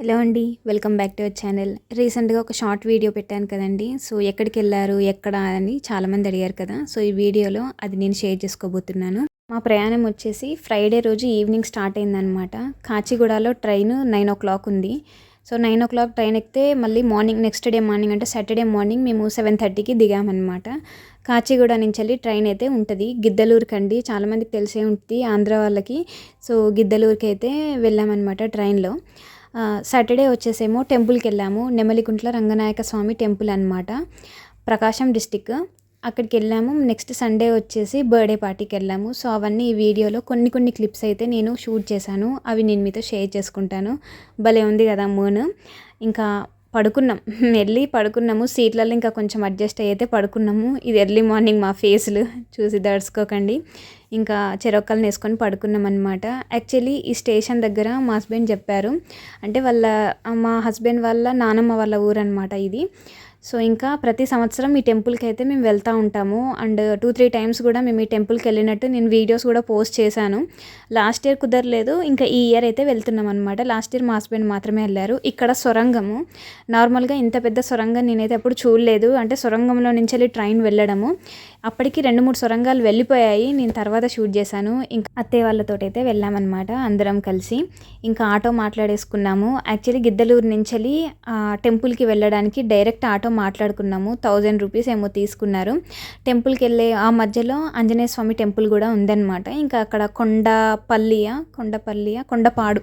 Hello అండి welcome back to our channel. రీసెంట్గా ఒక షార్ట్ వీడియో పెట్టాను కదండి. సో ఎక్కడికి వెళ్ళారు ఎక్కడ అని చాలామంది అడిగారు కదా. సో ఈ వీడియోలో అది నేను షేర్ చేసుకోబోతున్నాను. మా ప్రయాణం వచ్చేసి ఫ్రైడే రోజు ఈవినింగ్ స్టార్ట్ అయిందనమాట కాచిగూడలో ట్రైన్ నైన్ ఓ క్లాక్ ఉంది. So nine o'clock train ఎక్కితే మళ్ళీ మార్నింగ్ నెక్స్ట్ డే మార్నింగ్ అంటే సాటర్డే మార్నింగ్ మేము సెవెన్ థర్టీకి దిగామన్నమాట. కాచిగూడ నుంచి వెళ్ళి ట్రైన్ అయితే ఉంటుంది. గిద్దలూరుకి అండి చాలామందికి తెలిసే ఉంటుంది ఆంధ్ర వాళ్ళకి. సో గిద్దలూరుకి అయితే వెళ్ళామన్నమాట ట్రైన్లో. సాటర్డే వచ్చేసేమో టెంపుల్కి వెళ్ళాము. నెమలికుంట్ల రంగనాయక స్వామి టెంపుల్ అనమాట ప్రకాశం డిస్టిక్. అక్కడికి వెళ్ళాము. నెక్స్ట్ సండే వచ్చేసి బర్త్డే పార్టీకి వెళ్ళాము. సో అవన్నీ ఈ వీడియోలో కొన్ని కొన్ని క్లిప్స్ అయితే నేను షూట్ చేశాను. అవి నేను మీతో షేర్ చేసుకుంటాను. భలే ఉంది కదా మూన్. ఇంకా పడుకున్నాం. వెళ్ళి పడుకున్నాము. సీట్లలో ఇంకా కొంచెం అడ్జస్ట్ అయితే పడుకున్నాము. ఇది ఎర్లీ మార్నింగ్ మా ఫేస్లు. చూసి దడుచుకోకండి. ఇంకా చెరొక్కలను వేసుకొని పడుకున్నాం అనమాట యాక్చువల్లీ ఈ స్టేషన్ దగ్గర మా హస్బెండ్ చెప్పారు. అంటే వాళ్ళ మా హస్బెండ్ వాళ్ళ నానమ్మ వాళ్ళ ఊరు అనమాట ఇది. సో ఇంకా ప్రతి సంవత్సరం ఈ టెంపుల్కి అయితే మేము వెళ్తూ ఉంటాము. అండ్ టూ త్రీ టైమ్స్ కూడా మేము ఈ టెంపుల్కి వెళ్ళినట్టు నేను వీడియోస్ కూడా పోస్ట్ చేశాను. లాస్ట్ ఇయర్ కుదరలేదు. ఇంకా ఈ ఇయర్ అయితే వెళ్తున్నాం అనమాట లాస్ట్ ఇయర్ మా హస్బెండ్ మాత్రమే వెళ్ళారు. ఇక్కడ సొరంగము. నార్మల్గా ఇంత పెద్ద సొరంగం నేనైతే ఎప్పుడు చూడలేదు. అంటే సొరంగంలో నుంచి వెళ్ళి ట్రైన్ వెళ్ళడము. అప్పటికి రెండు మూడు సొరంగాలు వెళ్ళిపోయాయి. నేను తర్వాత తర్వాత షూట్ చేశాను. ఇంకా అత్తయ్య వాళ్ళతో అయితే వెళ్ళామన్నమాట అందరం కలిసి. ఇంకా ఆటో మాట్లాడేసుకున్నాము. యాక్చువల్లీ గిద్దలూరు నుంచి టెంపుల్కి వెళ్ళడానికి డైరెక్ట్ ఆటో మాట్లాడుకున్నాము. థౌజండ్ రూపీస్ ఏమో తీసుకున్నారు. టెంపుల్కి వెళ్ళే ఆ మధ్యలో ఆంజనేయ స్వామి టెంపుల్ కూడా ఉందన్నమాట. ఇంకా అక్కడ కొండపల్లియా కొండపల్లియా కొండపాడు.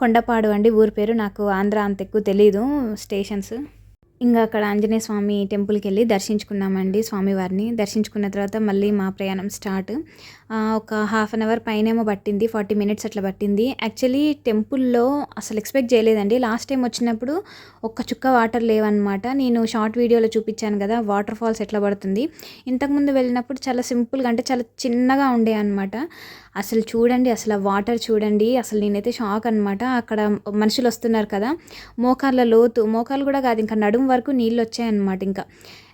కొండపాడు అండి ఊరి పేరు నాకు ఆంధ్ర అంత ఎక్కువ తెలీదు. స్టేషన్స్. ఇంకా అక్కడ ఆంజనేయ స్వామి టెంపుల్కి వెళ్ళి దర్శించుకున్నామండి స్వామివారిని. దర్శించుకున్న తర్వాత మళ్ళీ మా ప్రయాణం స్టార్ట్. ఒక హాఫ్ అన్ అవర్ పైనేమో పట్టింది ఫార్టీ మినిట్స్ అట్లా పట్టింది. యాక్చువల్లీ టెంపుల్లో అసలు ఎక్స్పెక్ట్ చేయలేదండి. లాస్ట్ టైం వచ్చినప్పుడు ఒక్క చుక్క వాటర్ లేవన్నమాట. నేను షార్ట్ వీడియోలో చూపించాను కదా వాటర్ ఫాల్స్ ఎట్లా పడుతుంది. ఇంతకుముందు వెళ్ళినప్పుడు చాలా సింపుల్గా అంటే చాలా చిన్నగా ఉండే అనమాట అసలు చూడండి అసలు ఆ వాటర్ చూడండి అసలు నేనైతే షాక్ అనమాట అక్కడ మనుషులు వస్తున్నారు కదా మోకాళ్ళ లోతు మోకాలు కూడా కాదు ఇంకా నడుము వరకు నీళ్ళు వచ్చాయన్నమాట ఇంకా.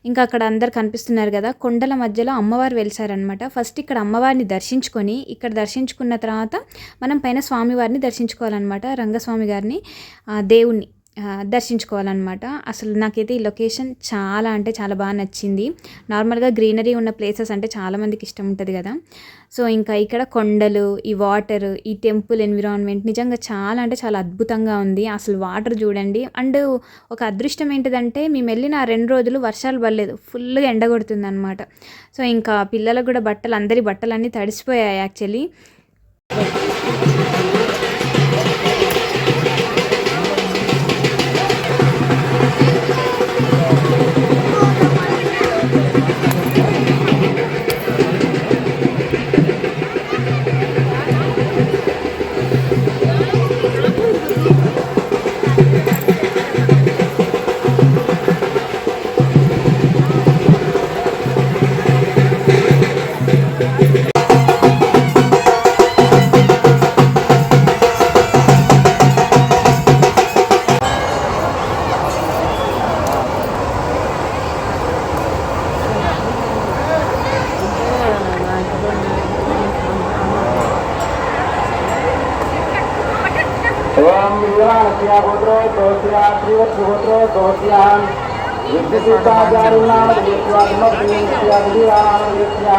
ఇంకా అక్కడ అందరు కనిపిస్తున్నారు కదా కొండల మధ్యలో అమ్మవారు వెలిసారనమాట ఫస్ట్ ఇక్కడ అమ్మవారిని దర్శించుకొని ఇక్కడ దర్శించుకున్న తర్వాత మనం పైన స్వామివారిని దర్శించుకోవాలన్నమాట రంగస్వామి గారిని దేవుణ్ణి. దర్శించుకోవాలన్నమాట. అసలు నాకైతే ఈ లొకేషన్ చాలా అంటే చాలా బాగా నచ్చింది. నార్మల్గా గ్రీనరీ ఉన్న ప్లేసెస్ అంటే చాలామందికి ఇష్టం ఉంటుంది కదా. సో ఇంకా ఇక్కడ కొండలు ఈ వాటర్ ఈ టెంపుల్ ఎన్విరాన్మెంట్ నిజంగా చాలా అంటే చాలా అద్భుతంగా ఉంది. అసలు వాటర్ చూడండి. అండ్ ఒక అదృష్టం ఏంటిదంటే మేము వెళ్ళిన రెండు రోజులు వర్షాలు పడలేదు. ఫుల్గా ఎండగొడుతుంది అనమాట సో ఇంకా పిల్లలకు కూడా బట్టలు అందరి బట్టలు అన్నీ తడిసిపోయాయి యాక్చువల్లీ. ओम विद्वानस्य पुत्रो दोस्या त्रिवत्पुत्रो दोस्यां विद्युताचार्युणां विद्वात्मप्रियस्य विद्वानस्य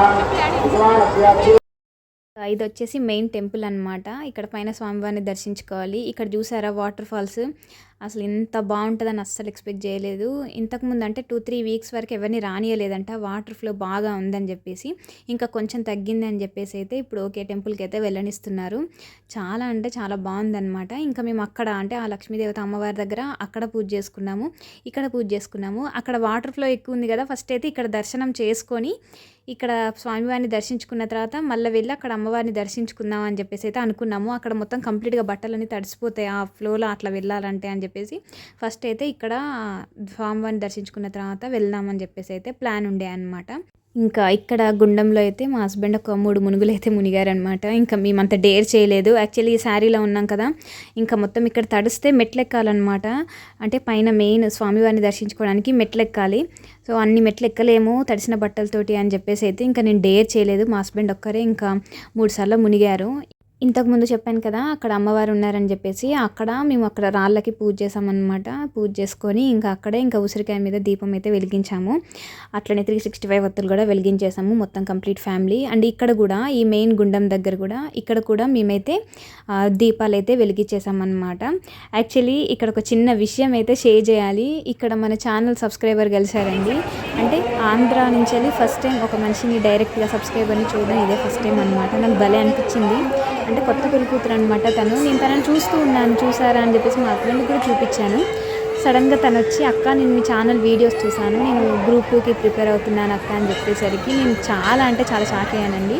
विद्वानस्य ఇది వచ్చేసి మెయిన్ టెంపుల్ అనమాట ఇక్కడ పైన స్వామివారిని దర్శించుకోవాలి ఇక్కడ చూసారా వాటర్ ఫాల్స్ అసలు ఎంత బాగుంటుందని అస్సలు ఎక్స్పెక్ట్ చేయలేదు. ఇంతకుముందు అంటే టూ త్రీ వీక్స్ వరకు ఎవరిని రానియలేదంట. వాటర్ ఫ్లో బాగా ఉందని చెప్పేసి ఇంకా కొంచెం తగ్గింది అని చెప్పేసి అయితే ఇప్పుడు ఓకే టెంపుల్కి అయితే వెళ్ళనిస్తున్నారు. చాలా అంటే చాలా బాగుందన్నమాట. ఇంకా మేము అక్కడ అంటే ఆ లక్ష్మీదేవత అమ్మవారి దగ్గర అక్కడ పూజ చేసుకున్నాము ఇక్కడ పూజ చేసుకున్నాము. అక్కడ వాటర్ ఫ్లో ఎక్కువ ఉంది కదా ఫస్ట్ అయితే ఇక్కడ దర్శనం చేసుకొని ఇక్కడ స్వామివారిని దర్శించుకున్న తర్వాత మళ్ళీ వెళ్ళి అక్కడ అమ్మవారిని దర్శించుకుందాం అని చెప్పేసి అయితే అనుకున్నాము. అక్కడ మొత్తం కంప్లీట్గా బట్టలన్నీ తడిసిపోతాయి ఆ ఫ్లోలో అట్లా వెళ్ళాలంటే అని చెప్పేసి ఫస్ట్ అయితే ఇక్కడ స్వామివారిని దర్శించుకున్న తర్వాత వెళ్దామని చెప్పేసి అయితే ప్లాన్ ఉండే అనమాట ఇంకా ఇక్కడ గుండంలో అయితే మా హస్బెండ్ ఒక మూడు మునుగులు అయితే మునిగారనమాట ఇంకా మేమంత డేర్ చేయలేదు. యాక్చువల్లీ ఈ శారీలో ఉన్నాం కదా ఇంకా మొత్తం ఇక్కడ తడిస్తే మెట్లెక్కాలన్నమాట. అంటే పైన మెయిన్ స్వామివారిని దర్శించుకోవడానికి మెట్లెక్కాలి. సో అన్ని మెట్లు ఎక్కలేము తడిసిన బట్టలతోటి అని చెప్పేసి అయితే ఇంకా నేను డేర్ చేయలేదు. మా హస్బెండ్ ఒక్కరే ఇంకా మూడు సార్లు మునిగారు. ఇంతకుముందు చెప్పాను కదా అక్కడ అమ్మవారు ఉన్నారని చెప్పేసి అక్కడ మేము అక్కడ రాళ్ళకి పూజ చేసామన్నమాట. పూజ చేసుకొని ఇంకా అక్కడే ఇంకా ఉసిరికాయ మీద దీపం అయితే వెలిగించాము. అట్లనే త్రీ సిక్స్టీ ఫైవ్ వత్తులు కూడా వెలిగించేసాము మొత్తం కంప్లీట్ ఫ్యామిలీ. అండ్ ఇక్కడ కూడా ఈ మెయిన్ గుండం దగ్గర కూడా ఇక్కడ కూడా మేమైతే దీపాలు అయితే వెలిగించేసామన్నమాట. యాక్చువల్లీ ఇక్కడ ఒక చిన్న విషయం అయితే షేర్ చేయాలి. ఇక్కడ మన ఛానల్ సబ్స్క్రైబర్ కలిసారండి అంటే ఆంధ్ర నుంచి వెళ్ళి ఫస్ట్ టైం ఒక మనిషిని డైరెక్ట్గా సబ్స్క్రైబర్ని చూడడం ఇదే ఫస్ట్ టైం అనమాట నాకు భలే అనిపించింది. అంటే కొత్త పెళ్ళి కూతురు అనమాట తను. నేను తనని చూస్తూ ఉన్నాను చూసారా అని చెప్పేసి మా హస్బెండ్ కూడా చూపించాను. సడన్గా తను వచ్చి అక్క నేను మీ ఛానల్ వీడియోస్ చూసాను నేను గ్రూప్ టూకి ప్రిపేర్ అవుతున్నాను అక్క అని చెప్పేసరికి నేను చాలా అంటే చాలా షాక్ అయ్యానండి.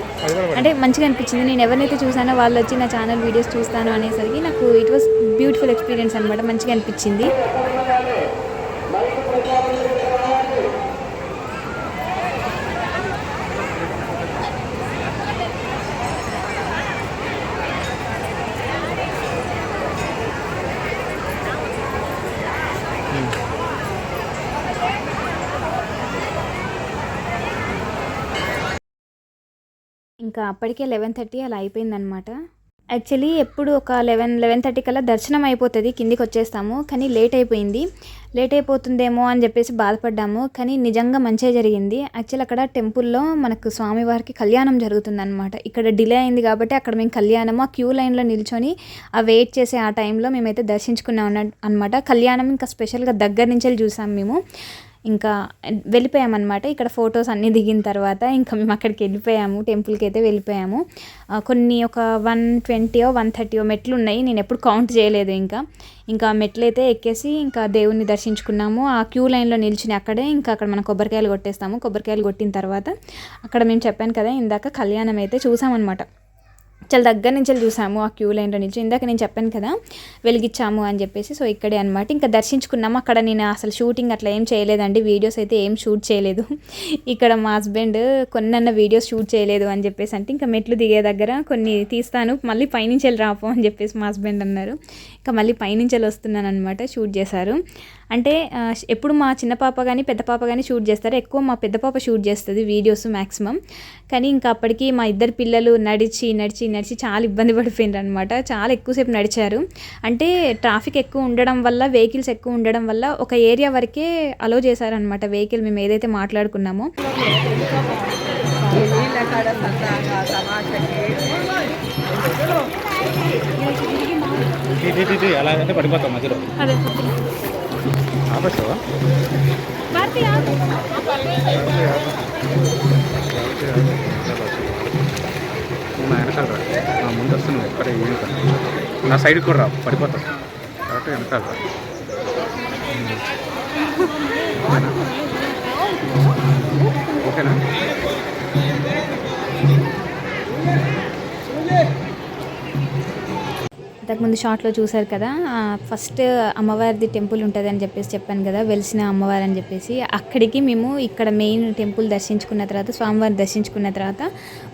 అంటే మంచిగా అనిపించింది. నేను ఎవరినైతే చూసానో వాళ్ళు వచ్చి నా ఛానల్ వీడియోస్ చూస్తాను అనేసరికి నాకు ఇట్ వాస్ బ్యూటిఫుల్ ఎక్స్పీరియన్స్ అనమాట మంచిగా అనిపించింది. ఇంకా అప్పటికే లెవెన్ థర్టీ అలా అయిపోయిందనమాట యాక్చువల్లీ ఎప్పుడు ఒక లెవెన్ లెవెన్ థర్టీ కల్లా దర్శనం అయిపోతుంది కిందికి వచ్చేస్తాము. కానీ లేట్ అయిపోయింది. లేట్ అయిపోతుందేమో అని చెప్పేసి బాధపడ్డాము. కానీ నిజంగా మంచిగా జరిగింది. యాక్చువల్ అక్కడ టెంపుల్లో మనకు స్వామివారికి కళ్యాణం జరుగుతుందన్నమాట. ఇక్కడ డిలే అయింది కాబట్టి అక్కడ మేము కళ్యాణం ఆ క్యూ లైన్లో నిల్చొని ఆ వెయిట్ చేసే ఆ టైంలో మేమైతే దర్శించుకున్నాం అనమాట కళ్యాణం ఇంకా స్పెషల్గా దగ్గర నుంచి చూసాం మేము. ఇంకా వెళ్ళిపోయామన్నమాట. ఇక్కడ ఫొటోస్ అన్నీ దిగిన తర్వాత ఇంకా మేము అక్కడికి వెళ్ళిపోయాము. టెంపుల్కి అయితే వెళ్ళిపోయాము. కొన్ని ఒక వన్ ట్వంటీయో వన్ థర్టీయో మెట్లు ఉన్నాయి. నేను ఎప్పుడు కౌంట్ చేయలేదు ఇంకా. ఇంకా మెట్లు అయితే ఎక్కేసి ఇంకా దేవుణ్ణి దర్శించుకున్నాము. ఆ క్యూ లైన్లో నిల్చుని అక్కడే ఇంకా అక్కడ మనం కొబ్బరికాయలు కొట్టేస్తాము. కొబ్బరికాయలు కొట్టిన తర్వాత అక్కడ మేము చెప్పాను కదా ఇందాక కళ్యాణం అయితే చూసామన్నమాట. చాలా దగ్గర నుంచి చూసాము ఆ క్యూ లైన్లో నుంచి. ఇందాక నేను చెప్పాను కదా వెలిగించాము అని చెప్పేసి. సో ఇక్కడే అనమాట ఇంకా దర్శించుకున్నాము. అక్కడ నేను అసలు షూటింగ్ అట్లా ఏం చేయలేదండి. వీడియోస్ అయితే ఏం షూట్ చేయలేదు. ఇక్కడ మా హస్బెండ్ కొన్నన్న వీడియోస్ షూట్ చేయలేదు అని చెప్పేసి అంటే ఇంకా మెట్లు దిగే దగ్గర కొన్ని తీస్తాను. మళ్ళీ పైనుంచి వెళ్ళి రాపో అని చెప్పేసి మా హస్బెండ్ అన్నారు. ఇంకా మళ్ళీ పైనుంచి వెళ్ళి వస్తున్నాను అనమాట షూట్ చేశారు. అంటే ఎప్పుడు మా చిన్న పాప కానీ పెద్ద పాప కానీ షూట్ చేస్తారు ఎక్కువ మా పెద్ద పాప షూట్ చేస్తుంది వీడియోస్ మ్యాక్సిమం కానీ ఇంకా అప్పటికి మా ఇద్దరు పిల్లలు నడిచి నడిచి నడిచి చాలా ఇబ్బంది పడిపోయినారు అనమాట చాలా ఎక్కువసేపు నడిచారు అంటే ట్రాఫిక్ ఎక్కువ ఉండడం వల్ల వెహికల్స్ ఎక్కువ ఉండడం వల్ల ఒక ఏరియా వరకే అలో చేశారనమాట వెహికల్ మేము ఏదైతే మాట్లాడుకున్నామో అలాగంటే పడిపోతాం మధ్యలో అదే ఆపేస్తావా వెనకాల రా. ముందు వస్తున్నావు ఎక్కడ వెనుక నా సైడ్ కూడా రా పడిపోతా. కాబట్టి వెనకాల రా. ఓకేనా? ఇంతకుముందు షార్ట్లో చూశారు కదా ఫస్ట్ అమ్మవారిది టెంపుల్ ఉంటుంది అని చెప్పేసి చెప్పాను కదా వెలిసిన అమ్మవారు అని చెప్పేసి. అక్కడికి మేము ఇక్కడ మెయిన్ టెంపుల్ దర్శించుకున్న తర్వాత స్వామివారిని దర్శించుకున్న తర్వాత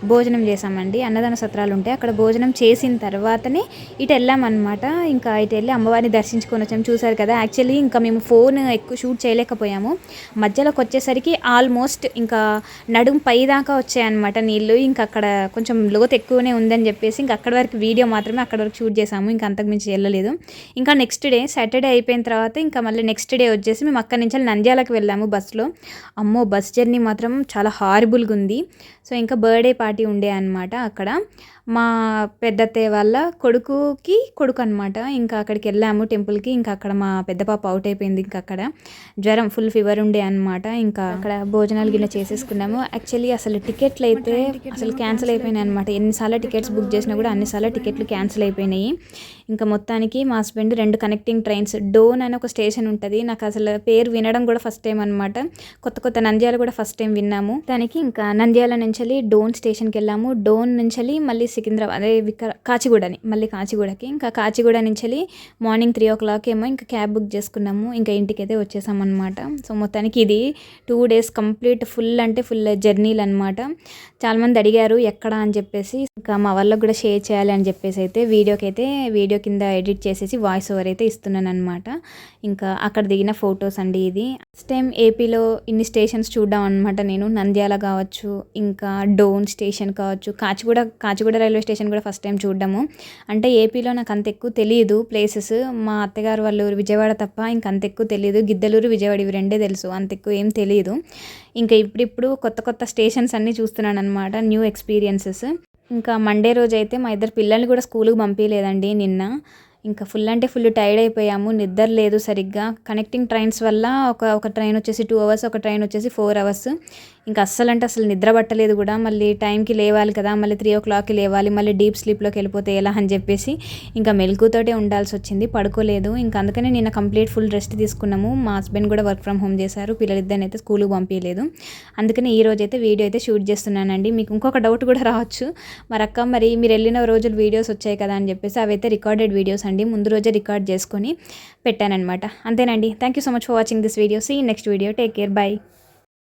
భోజనం చేసామండి అన్నదాన సత్రాలు ఉంటాయి. అక్కడ భోజనం చేసిన తర్వాతనే ఇటు వెళ్ళామన్నమాట. ఇంకా ఇటు వెళ్ళి అమ్మవారిని దర్శించుకొని వచ్చాము. చూశారు కదా యాక్చువల్లీ ఇంకా మేము ఫోన్ ఎక్కువ షూట్ చేయలేకపోయాము. మధ్యలోకి వచ్చేసరికి ఆల్మోస్ట్ ఇంకా నడుం పై దాకా వచ్చాయన్నమాట నీళ్ళు. ఇంకా అక్కడ కొంచెం లోతు ఎక్కువనే ఉందని చెప్పేసి ఇంకా అక్కడ వరకు వీడియో మాత్రమే అక్కడ వరకు షూట్ చేసాము ఇంకా అంతకుమించి వెళ్ళలేదు. ఇంకా నెక్స్ట్ డే సాటర్డే అయిపోయిన తర్వాత ఇంకా మళ్ళీ నెక్స్ట్ డే వచ్చేసి మేము అక్కడి నుంచి నంద్యాలకు వెళ్ళాము బస్సులో. అమ్మో బస్ జర్నీ మాత్రం చాలా హారబుల్గా ఉంది. సో ఇంకా బర్త్డే పార్టీ ఉండే అనమాట అక్కడ. మా పెద్దత్తయ్య వాళ్ళ కొడుకుకి కొడుకు అనమాట ఇంకా అక్కడికి వెళ్ళాము టెంపుల్కి. ఇంకా అక్కడ మా పెద్ద పాప అవుట్ అయిపోయింది. ఇంకా అక్కడ జ్వరం ఫుల్ ఫీవర్ ఉండే అనమాట ఇంకా అక్కడ భోజనాలు గిన్నె చేసేసుకున్నాము. యాక్చువల్లీ అసలు టికెట్లు అయితే అసలు క్యాన్సిల్ అయిపోయినాయి అనమాట ఎన్నిసార్లు టికెట్స్ బుక్ చేసినా కూడా అన్నిసార్లు టికెట్లు క్యాన్సిల్ అయిపోయినాయి. ఇంకా మొత్తానికి మా హస్బెండ్ రెండు కనెక్టింగ్ ట్రైన్స్ డోన్ అని ఒక స్టేషన్ ఉంటుంది. నాకు అసలు పేరు వినడం కూడా ఫస్ట్ టైం అనమాట కొత్త కొత్త నంద్యాల కూడా ఫస్ట్ టైం విన్నాము. దానికి ఇంకా నంద్యాల నుంచి డోన్ స్టేషన్కి వెళ్ళాము. డోన్ నుంచి మళ్ళీ సికింద్రాబాద్ అదే వికర కాచిగూడని మళ్ళీ కాచిగూడకి. ఇంకా కాచిగూడ నుంచి వెళ్ళి మార్నింగ్ త్రీ ఓ క్లాక్ ఏమో ఇంకా క్యాబ్ బుక్ చేసుకున్నాము. ఇంకా ఇంటికైతే వచ్చేసామన్నమాట. సో మొత్తానికి ఇది టూ డేస్ కంప్లీట్ ఫుల్ అంటే ఫుల్ జర్నీలు అనమాట చాలామంది అడిగారు ఎక్కడ అని చెప్పేసి. ఇంకా మా వాళ్ళకు కూడా షేర్ చేయాలి అని చెప్పేసి అయితే వీడియోకి అయితే వీడియో కింద ఎడిట్ చేసేసి వాయిస్ ఓవర్ అయితే ఇస్తున్నాను అనమాట ఇంకా అక్కడ దిగిన ఫొటోస్ అండి ఇది. ఫస్ట్ టైం ఏపీలో ఇన్ని స్టేషన్స్ చూడడం అనమాట నేను. నంద్యాల కావచ్చు ఇంకా డోన్ స్టేషన్ కావచ్చు కాచిగూడ కాచిగూడ రైల్వే స్టేషన్ కూడా ఫస్ట్ టైం చూడడము. అంటే ఏపీలో నాకు అంత ఎక్కువ తెలియదు ప్లేసెస్. మా అత్తగారు వాళ్ళు విజయవాడ తప్ప ఇంక అంత ఎక్కువ తెలియదు గిద్దలూరు విజయవాడ ఇవి రెండే తెలుసు. అంత ఎక్కువ ఏం తెలియదు ఇంకా ఇప్పుడిప్పుడు కొత్త కొత్త స్టేషన్స్ అన్నీ చూస్తున్నాను అనమాట న్యూ ఎక్స్పీరియన్సెస్. ఇంకా మండే రోజు అయితే మా ఇద్దరు పిల్లల్ని కూడా స్కూల్కి పంపించలేదండి నిన్న. ఇంకా ఫుల్ అంటే ఫుల్ టైర్డ్ అయిపోయాము నిద్ర లేదు సరిగ్గా. కనెక్టింగ్ ట్రైన్స్ వల్ల ఒక ఒక ట్రైన్ వచ్చేసి టూ అవర్స్ ఒక ట్రైన్ వచ్చేసి ఫోర్ అవర్స్. ఇంకా అస్సలు అంటే అసలు నిద్ర పట్టలేదు కూడా. మళ్ళీ టైంకి లేవాలి కదా మళ్ళీ త్రీ ఓ క్లాక్కి లేవాలి మళ్ళీ డీప్ స్లీప్లోకి వెళ్ళిపోతే ఎలా అని చెప్పేసి ఇంకా మెలకుతోటే ఉండాల్సి వచ్చింది. పడుకోలేదు. ఇంకా అందుకనే నిన్న కంప్లీట్ ఫుల్ రెస్ట్ తీసుకున్నాము. మా హస్బెండ్ కూడా వర్క్ ఫ్రమ్ హోమ్ చేశారు. పిల్లలిద్దరిని అయితే స్కూల్కి పంపించలేదు అందుకని ఈ రోజు అయితే వీడియో అయితే షూట్ చేస్తున్నానండి. మీకు ఇంకొక డౌట్ కూడా రావచ్చు. మరి అక్క మరి మీరు వెళ్ళిన రోజులు వీడియోస్ వచ్చాయి కదా అని చెప్పేసి అవి అయితే రికార్డెడ్ వీడియోస్ అండి. ముందు రోజే రికార్డ్ చేసుకొని పెట్టానమాట అంతేనండి. Thank you so much for watching this video see next video take care bye